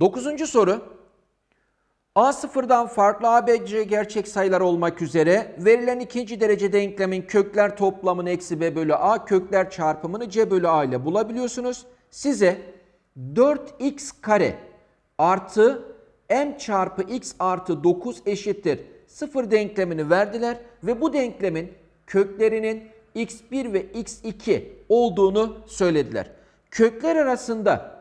Dokuzuncu soru. A sıfırdan farklı ABC gerçek sayılar olmak üzere verilen ikinci derece denklemin kökler toplamını eksi b bölü a kökler çarpımını c bölü a ile bulabiliyorsunuz. Size 4x kare artı m çarpı x artı 9 eşittir 0 denklemini verdiler ve bu denklemin köklerinin x1 ve x2 olduğunu söylediler. Kökler arasında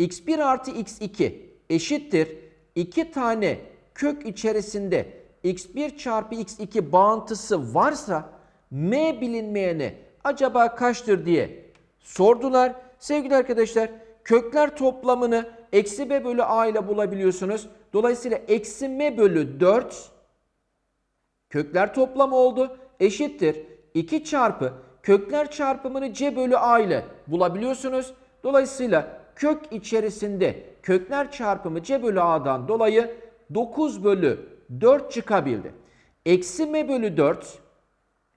x1 artı x2 eşittir 2 tane kök içerisinde x1 çarpı x2 bağıntısı varsa m bilinmeyeni acaba kaçtır diye sordular. Sevgili arkadaşlar kökler toplamını eksi b bölü a ile bulabiliyorsunuz. Dolayısıyla eksi m bölü 4 kökler toplamı oldu eşittir 2 çarpı kökler çarpımını c bölü a ile bulabiliyorsunuz. Dolayısıyla kök içerisinde kökler çarpımı c bölü a'dan dolayı 9 bölü 4 çıkabildi. Eksi m bölü 4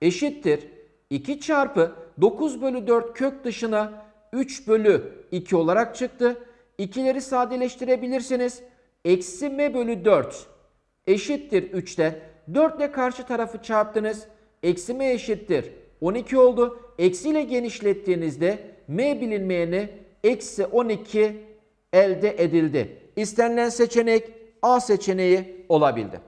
eşittir 2 çarpı 9 bölü 4 kök dışına 3 bölü 2 olarak çıktı. İkileri sadeleştirebilirsiniz. Eksi m bölü 4 eşittir 3'ten 4 ile karşı tarafı çarptınız. Eksi m eşittir 12 oldu. Eksi ile genişlettiğinizde m bilinmeyeni eksi 12 elde edildi. İstenilen seçenek A seçeneği olabildi.